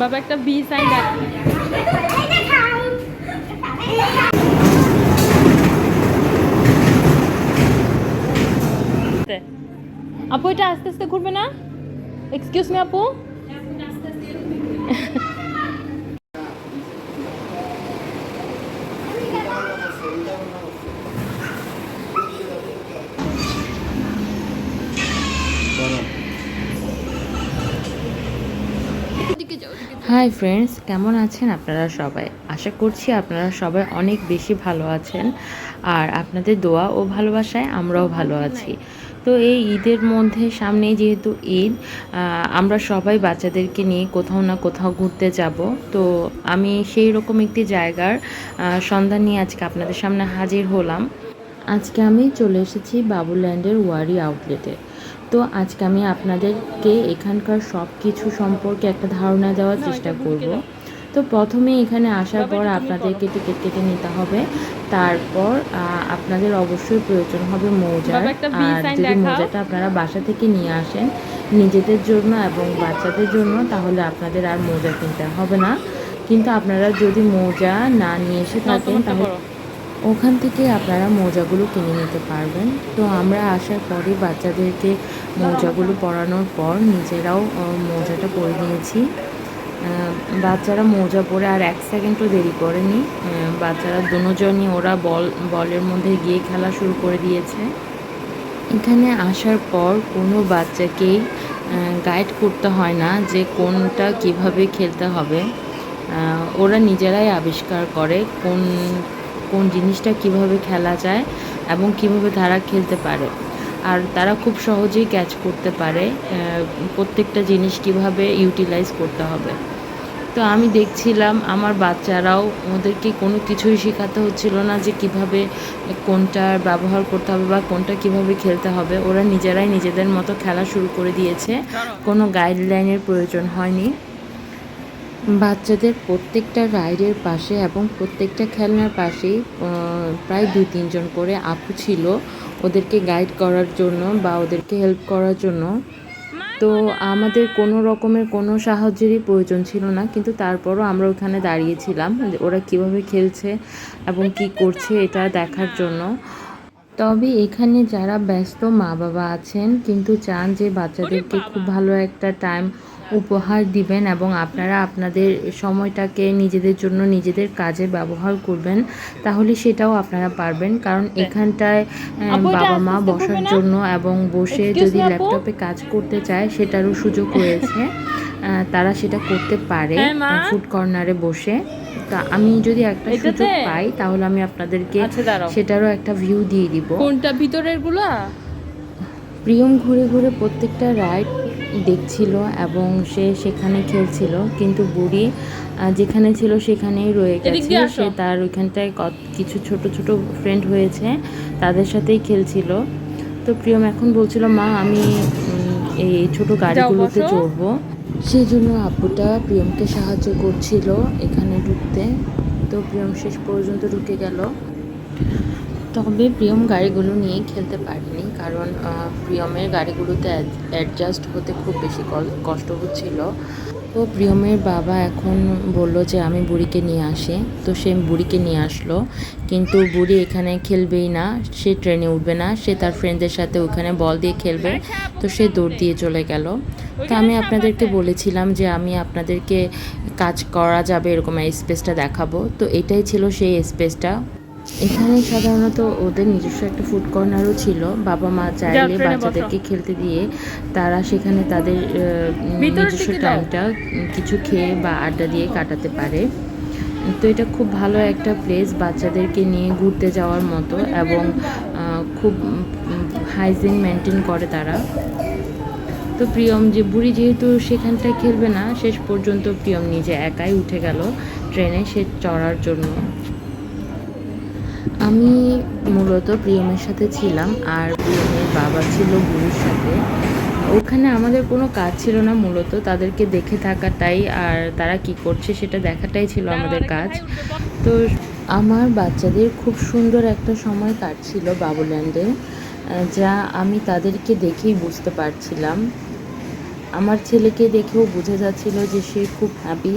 বাবা একটা B sign আপু এটা আস্তে আস্তে ঘুরবে না? এক্সকিউজ মি আপু। হাই ফ্রেন্ডস কেমন আছেন আপনারা সবাই? আশা করছি আপনারা সবাই অনেক বেশি ভালো আছেন। আর আপনাদের দোয়া ও ভালোবাসায় আমরাও ভালো আছি। তো এই ঈদের মধ্যে সামনে যেহেতু ঈদ আমরা সবাই বাচ্চাদেরকে নিয়ে কোথাও না কোথাও ঘুরতে যাব। তো আমি সেই রকম একটি জায়গার সন্ধান নিয়ে আজকে আপনাদের সামনে হাজির হলাম। আজকে আমি চলে এসেছি বাবুল্যান্ডের ওয়ারি আউটলেটে তো আজকে আমি আপনাদেরকে এখানকার সব কিছু সম্পর্কে একটা ধারণা দেওয়ার চেষ্টা করব। তো প্রথমে এখানে আসার পর আপনাদেরকে টিকিট কেটে নিতে হবে। তারপর আপনাদের অবশ্যই প্রয়োজন হবে বি আর যদি। মৌজাটা আপনারা বাসা থেকে নিয়ে আসেন নিজেদের জন্য এবং বাচ্চাদের জন্য তাহলে আপনাদের আর মৌজা কিনতে হবে না। কিন্তু আপনারা যদি মৌজা না নিয়ে এসে থাকেন তাহলে ওখান থেকে আপনারা মোজাগুলো কিনে নিতে পারবেন। তো আমরা আসার পরে বাচ্চাদেরকে মোজাগুলো পরানোর পর নিজেরাও মোজাটা পরে নিয়েছি। বাচ্চারা মোজা পরে আর এক সেকেন্ডও দেরি করেনি। বাচ্চারা দুজনই ওরা বল, বলের মধ্যে গিয়ে খেলা শুরু করে দিয়েছে। এখানে আসার পর কোনো বাচ্চাকেই গাইড করতে হয় না যে কোনটা কীভাবে খেলতে হবে। ওরা নিজেরাই আবিষ্কার করে কোন কোন জিনিসটা কীভাবে খেলা যায় এবং কীভাবে তারা খেলতে পারে। আর তারা খুব সহজেই ক্যাচ করতে পারে প্রত্যেকটা জিনিস কীভাবে ইউটিলাইজ করতে হবে। তো আমি দেখছিলাম, আমার বাচ্চারাও ওদেরকে কোনো কিছুই শেখাতে হচ্ছিল না যে কীভাবে কোনটার ব্যবহার করতে হবে বা কোনটা কীভাবে খেলতে হবে। ওরা নিজেরাই নিজেদের মতো খেলা শুরু করে দিয়েছে। কোনো গাইডলাইনের প্রয়োজন হয়নি। বাচ্চাদের প্রত্যেকটা রাইডের পাশে এবং প্রত্যেকটা খেলনার পাশেই প্রায় দুই তিনজন করে আপু ছিল। ওদেরকে গাইড করার জন্য বা ওদেরকে হেল্প করার জন্য। তো আমাদের কোনো রকমের কোনো সাহায্যেরই প্রয়োজন ছিল না, কিন্তু তারপরও আমরা ওখানে দাঁড়িয়েছিলাম ওরা কীভাবে খেলছে এবং কি করছে এটা দেখার জন্য। তবে এখানে যারা ব্যস্ত মা বাবা আছেন, কিন্তু চান যে বাচ্চাদেরকে খুব ভালো একটা টাইম উপহার দিবেন এবং আপনারা আপনাদের সময়টাকে নিজেদের জন্য নিজেদের কাজে ব্যবহার করবেন তাহলে সেটাও আপনারা পারবেন। কারণ এখানটায় আপু, এটা বাবা মা বসার জন্য এবং বসে যদি ল্যাপটপে কাজ করতে চায় সেটারও সুযোগ রয়েছে। তারা সেটা করতে পারে হ্যাঁ, ফুড কর্নারে বসে। তা আমি যদি একটা সুযোগ পাই তাহলে আমি আপনাদেরকে আচ্ছা সেটারও একটা ভিউ দিয়ে দিব। কোনটা? ভিতরেরগুলা প্রিয়ম ঘুরে ঘুরে প্রত্যেকটা রাইড দেখছিল এবং সে সেখানে খেলছিল কিন্তু বুড়ি যেখানে ছিল সেখানেই রয়ে গেছে। সে তার ওইখানটায় কত কিছু ছোট ছোট ফ্রেন্ড হয়েছে তাদের সাথেই খেলছিল। তো প্রিয়ম এখন বলছিল মা আমি এই ছোট গাড়িগুলোতে। চড়বো। সেই জন্য আপুটা প্রিয়মকে সাহায্য করছিল এখানে ঢুকতে। তো প্রিয়ম শেষ পর্যন্ত ঢুকে গেল। তবে প্রিয়ম গাড়িগুলো নিয়ে খেলতে পারিনি কারণ প্রিয়মের গাড়িগুলোতে অ্যাডজাস্ট হতে খুব বেশি কষ্ট হচ্ছিল। তো প্রিয়মের বাবা এখন বলল যে আমি বুড়িকে নিয়ে আসি। তো সে বুড়িকে নিয়ে আসলো। কিন্তু বুড়ি এখানে খেলবেই না, সে ট্রেনে উঠবে না, সে তার ফ্রেন্ডদের সাথে ওখানে বল দিয়ে খেলবে। তো সে দৌড় দিয়ে চলে গেল। তো আমি আপনাদেরকে বলেছিলাম যে আমি আপনাদেরকে কাজ করা যাবে এরকম স্পেসটা দেখাবো। তো এটাই ছিল সেই স্পেসটা। এখানে সাধারণত ওদের নিজস্ব একটা ফুড কর্নারও ছিল। বাবা মা চাইলে। বাচ্চাদেরকে খেলতে দিয়ে তারা সেখানে তাদের নিজস্ব টাইমটা কিছু খেয়ে বা আড্ডা দিয়ে কাটাতে পারে। তো এটা খুব ভালো একটা প্লেস বাচ্চাদেরকে নিয়ে ঘুরতে যাওয়ার মতো এবং খুব হাইজিন মেনটেন করে তারা। তো প্রিয়ম যে বুড়ি যেহেতু সেখানটায় খেলবে না শেষ পর্যন্ত প্রিয়ম নিজে একাই উঠে গেল ট্রেনে সে চড়ার জন্য। আমি মূলত প্রিয়মের সাথে ছিলাম আর প্রিয়মের বাবা ছিল গুরুর সাথে। ওখানে আমাদের কোনো কাজ ছিল না মূলত, তাদেরকে দেখে থাকাটাই আর তারা কি করছে সেটা দেখাটাই ছিল আমাদের কাজ। তো আমার বাচ্চাদের খুব সুন্দর একটা সময় কাটছিল বাবুল্যান্ডে যা আমি তাদেরকে দেখেই বুঝতে পারছিলাম। আমার ছেলেকে দেখেও বোঝা যাচ্ছিল যে সে খুব হ্যাপি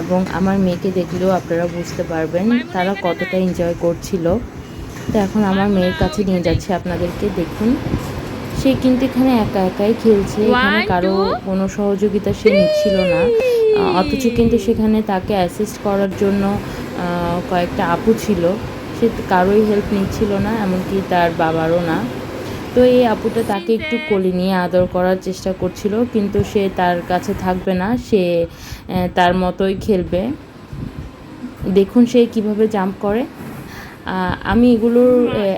এবং আমার মেয়েকে দেখলেও আপনারা বুঝতে পারবেন তারা কতটা এনজয় করছিল। তো এখন আমার মেয়ের কাছে নিয়ে যাচ্ছি আপনাদেরকে দেখুন। সে কিন্তু এখানে একা একাই খেলছে এখানে কারও কোনো সহযোগিতা সে নিচ্ছিল না। অথচ কিন্তু সেখানে তাকে অ্যাসিস্ট করার জন্য কয়েকটা আপু ছিল। সে কারোই হেল্প নিচ্ছিল না এমনকি তার বাবারও না। তো এই আপুটা তাকে একটু কোলে নিয়ে আদর করার চেষ্টা করছিল, কিন্তু সে তার কাছে থাকবে না, সে তার মতোই খেলবে। দেখুন সে কীভাবে জাম্প করে। আমি এগুলোর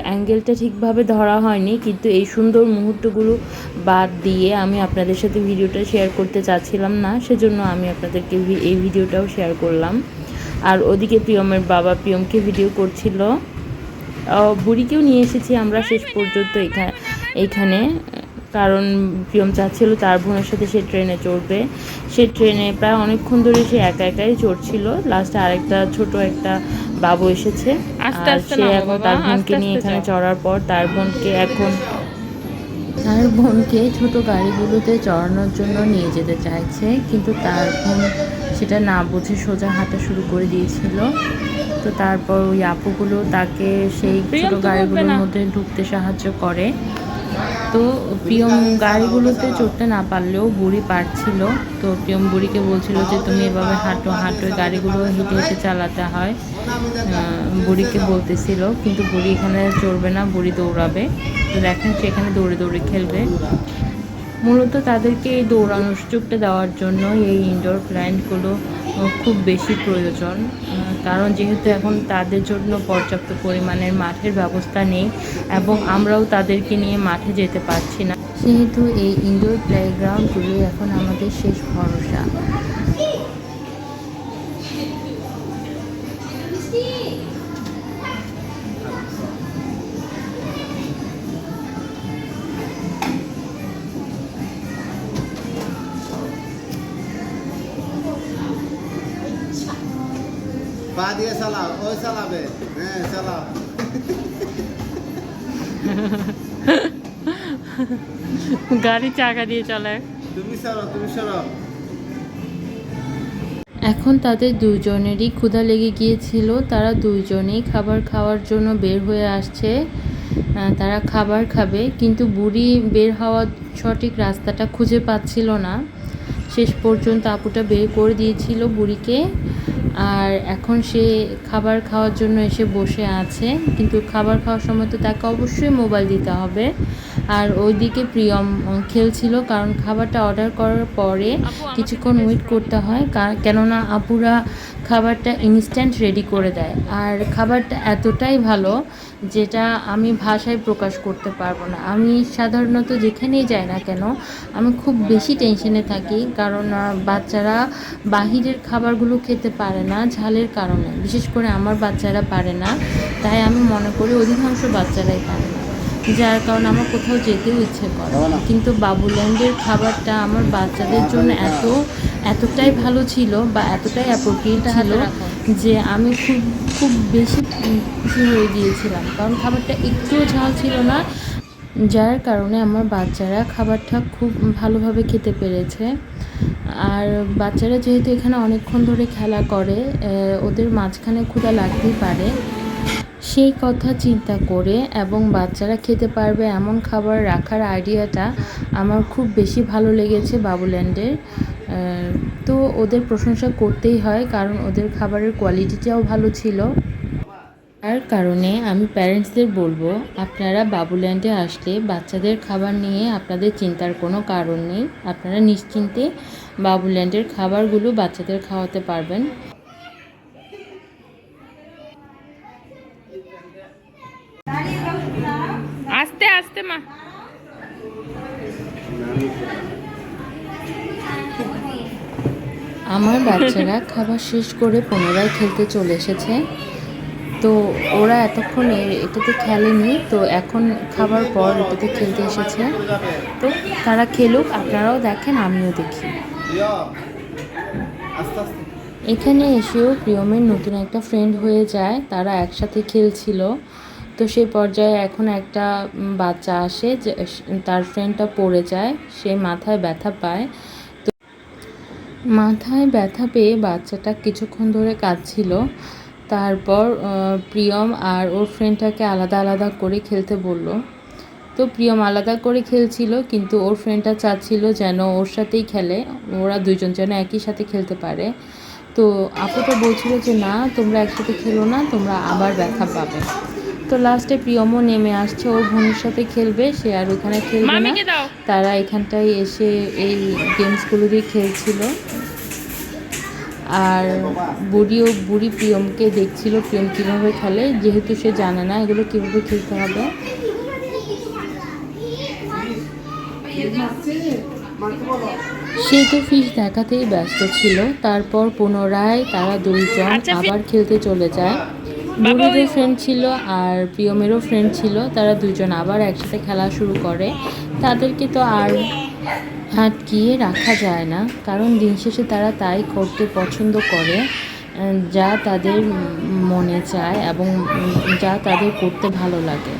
অ্যাঙ্গেলটা ঠিকভাবে ধরা হয়নি, কিন্তু এই সুন্দর মুহূর্তগুলো বাদ দিয়ে আমি আপনাদের সাথে ভিডিওটা শেয়ার করতে চাচ্ছিলাম না, সেজন্য আমি আপনাদেরকে এই ভিডিওটাও শেয়ার করলাম। আর ওদিকে প্রিয়মের বাবা প্রিয়মকে ভিডিও করছিল। বুড়িকেও নিয়ে এসেছি আমরা শেষ পর্যন্ত এখানে এইখানে কারণ প্রিয়ম চাচ্ছিল তার বোনের সাথে সে ট্রেনে চড়বে। সে ট্রেনে প্রায় অনেকক্ষণ ধরে সে একা একাই চড়ছিল। লাস্টে আরেকটা ছোট একটা বাবু এসেছে। আর সে এখন তার বোনকে নিয়ে এখানে চড়ার পর তার বোনকে এখন তার বোনকে ছোট গাড়িগুলোতে চড়ানোর জন্য নিয়ে যেতে চাইছে। কিন্তু তার বোন সেটা না বুঝে সোজা হাঁটা শুরু করে দিয়েছিল। তো তারপর ওই আপুগুলো তাকে সেই ছোট গাড়িগুলোর মধ্যে ঢুকতে সাহায্য করে। তো প্রিয়ম গাড়িগুলোতে চড়তে না পারলেও বুড়ি পারছিল। তো প্রিয়ম বুড়িকে বলছিল যে তুমি এভাবে হাঁটো হাঁটো গাড়িগুলো হেঁটে হেঁটে চালাতে হয়। বুড়িকে বলতেছিল কিন্তু বুড়ি এখানে চড়বে না বুড়ি দৌড়াবে। তো দেখেন সেখানে দৌড়ে দৌড়ে খেলবে। মূলত তাদেরকে এই দৌড়ানোর সুযোগটা দেওয়ার জন্য এই ইনডোর প্ল্যান্টগুলো খুব বেশি প্রয়োজন। কারণ যেহেতু এখন তাদের জন্য পর্যাপ্ত পরিমাণের মাঠের ব্যবস্থা নেই এবং আমরাও তাদেরকে নিয়ে মাঠে যেতে পারছি না। সেহেতু এই ইনডোর প্লেগ্রাউন্ডগুলোই এখন আমাদের শেষ ভরসা। পা দিয়ে চালাও। ওই চালাবে। হ্যাঁ চালাও। গাড়ি চাকা দিয়ে চলে। তুমি সরো তুমি সরো। এখন তাদের দুজনেরই ক্ষুধা লেগে গিয়েছিল। তারা দুজনেই খাবার খাওয়ার জন্য বের হয়ে আসছে। তারা খাবার খাবে কিন্তু বুড়ি বের হওয়ার সঠিক রাস্তাটা খুঁজে পাচ্ছিল না। শেষ পর্যন্ত আপুটা বের করে দিয়েছিল বুড়িকে। আর এখন সে খাবার খাওয়ার জন্য এসে বসে আছে। কিন্তু খাবার খাওয়ার সময় তো তাকে অবশ্যই মোবাইল দিতে হবে। আর ওইদিকে প্রিয়ম খেলছিল কারণ খাবারটা অর্ডার করার পরে কিছুক্ষণ ওয়েট করতে হয় কেননা আপুরা খাবারটা ইনস্ট্যান্ট রেডি করে দেয়। আর খাবারটা এতটাই ভালো যেটা আমি ভাষায় প্রকাশ করতে পারব না। আমি সাধারণত যেখানেই যাই না কেন আমি খুব বেশি টেনশনে থাকি কারণ বাচ্চারা বাহিরের খাবারগুলো খেতে পারে না ঝালের কারণে। বিশেষ করে আমার বাচ্চারা পারে না তাই আমি মনে করি অধিকাংশ বাচ্চারাই পারে না। যার কারণে আমার কোথাও যেতেও ইচ্ছে করে কিন্তু বাবুল্যান্ডের খাবারটা আমার বাচ্চাদের জন্য এত এতটাই ভালো ছিল বা এতটাই অ্যাপ্রোপ্রিয়েট ছিল যে আমি খুব খুব বেশি খুশি হয়ে গিয়েছিলাম। কারণ খাবারটা একটুও ঝাল ছিল না যার কারণে আমার বাচ্চারা খাবারটা খুব ভালোভাবে খেতে পেরেছে। আর বাচ্চারা যেহেতু এখানে অনেকক্ষণ ধরে খেলা করে ওদের মাঝখানে ক্ষুধা লাগতেই পারে। সেই কথা চিন্তা করে এবং বাচ্চারা খেতে পারবে এমন খাবার রাখার আইডিয়াটা আমার খুব বেশি ভালো লেগেছে বাবুল্যান্ডের। তো ওদের প্রশংসা করতেই হয় কারণ ওদের খাবারের কোয়ালিটিটাও ভালো ছিল। তার কারণে আমি প্যারেন্টসদের বলব, আপনারা বাবুল্যান্ডে আসলে বাচ্চাদের খাবার নিয়ে আপনাদের চিন্তার কোনো কারণ নেই। আপনারা নিশ্চিন্তে বাবুল্যান্ডের খাবারগুলো বাচ্চাদের খাওয়াতে পারবেন। আস্তে আমার বাচ্চারা খাবার শেষ করে পুনরায় খেলতে চলে এসেছে। তো ওরা এতক্ষণ এটাতে খেলেনি, তো এখন খাবার পর এটাতে খেলতে এসেছে। তো তারা খেলুক, আপনারাও দেখেন, আমিও দেখি। এখানে এসেও প্রিয়মের নতুন একটা ফ্রেন্ড হয়ে যায়, তারা একসাথে খেলছিল। তো সেই পর্যায়ে এখন একটা বাচ্চা আসে তার ফ্রেন্ডটা পড়ে যায়, সে মাথায় ব্যথা পায়। তো মাথায় ব্যথা পেয়ে বাচ্চাটা কিছুক্ষণ ধরে কাঁদছিল। তারপর প্রিয়ম আর ওর ফ্রেন্ডটাকে আলাদা আলাদা করে খেলতে বলল। তো প্রিয়ম আলাদা করে খেলছিল, কিন্তু ওর ফ্রেন্ডটা চাচ্ছিল যেন ওর সাথেই খেলে, ওরা দুজন যেন একই সাথে খেলতে পারে। তো আপুটা বলছিল যে, না, তোমরা একসাথে খেলো না, তোমরা আবার ব্যথা পাবে। তো লাস্টে প্রিয়মও নেমে আসছে ওর বোনের সাথে খেলবে সে আর ওখানে খেলবে না। তারা এখানটায় এসে এই গেমসগুলো দিয়ে খেলছিল। আর বুড়িও বুড়ি প্রিয়মকে দেখছিল প্রিয়ম কীভাবে খেলে যেহেতু সে জানে না এগুলো কীভাবে খেলতে হবে। সে তো ফিশ দেখাতেই ব্যস্ত ছিল তারপর পুনরায় তারা দুইজন আবার খেলতে চলে যায়। বুড়িরও ফ্রেন্ড ছিল আর প্রিয়মেরও ফ্রেন্ড ছিল তারা দুজন আবার একসাথে খেলা শুরু করে। তাদেরকে তো আর আটকিয়ে রাখা যায় না কারণ দিন শেষে তারা তাই করতে পছন্দ করে যা তাদের মনে চায় এবং যা তাদের করতে ভালো লাগে।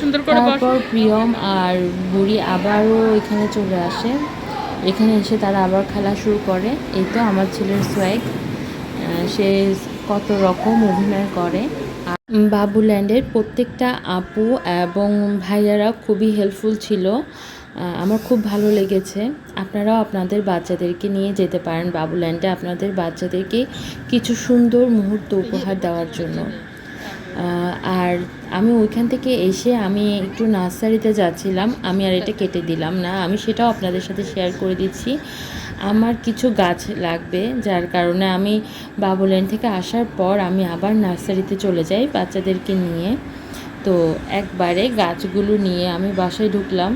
সুন্দর করে তারপর প্রিয়ম আর বুড়ি আবারও এখানে চলে আসে। এখানে এসে তারা আবার খেলা শুরু করে। এই তো আমার ছেলের সোয়াগ সে কত রকম অভিনয় করে। বাবুল্যান্ডের প্রত্যেকটা আপু এবং ভাইয়ারা খুবই হেল্পফুল ছিল। আমার খুব ভালো লেগেছে। আপনারাও আপনাদের বাচ্চাদেরকে নিয়ে যেতে পারেন বাবুল্যান্ডে। আপনাদের বাচ্চাদেরকে কিছু সুন্দর মুহূর্ত উপহার দেওয়ার জন্য। আর আমি ওইখান থেকে এসে আমি একটু নার্সারিতে যাচ্ছিলাম। আমি আর এটা কেটে দিলাম না। আমি সেটাও আপনাদের সাথে শেয়ার করে দিচ্ছি। আমার কিছু গাছ লাগবে, যার কারণে আমি বাবুল্যান্ড থেকে আসার পর আমি আবার নার্সারিতে চলে যাই বাচ্চাদেরকে নিয়ে। তো একবারে গাছগুলো নিয়ে আমি বাসায় ঢুকলাম।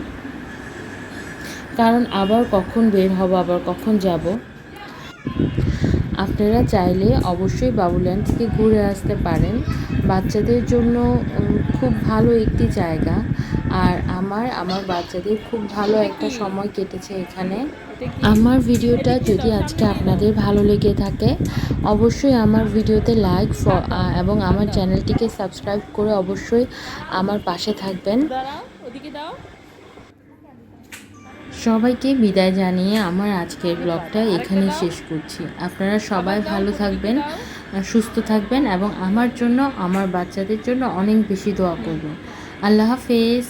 কারণ আবার কখন বের হব, আবার কখন যাব? আপনারা চাইলে অবশ্যই বাবুল্যান্ড থেকে ঘুরে আসতে পারেন। বাচ্চাদের জন্য খুব ভালো একটি জায়গা। আর আমার আমার বাচ্চাদের খুব ভালো একটা সময় কেটেছে এখানে। আমার ভিডিওটা যদি আজকে আপনাদের ভালো লেগে থাকে, অবশ্যই আমার ভিডিওতে লাইক এবং আমার চ্যানেলটিকে সাবস্ক্রাইব করে অবশ্যই আমার পাশে থাকবেন। সবাইকে বিদায় জানিয়ে আমার আজকের ব্লগটা এখানেই শেষ করছি। আপনারা সবাই ভালো থাকবেন, সুস্থ থাকবেন এবং আমার জন্য, আমার বাচ্চাদের জন্য অনেক বেশি দোয়া করবেন। আল্লাহ হাফেজ।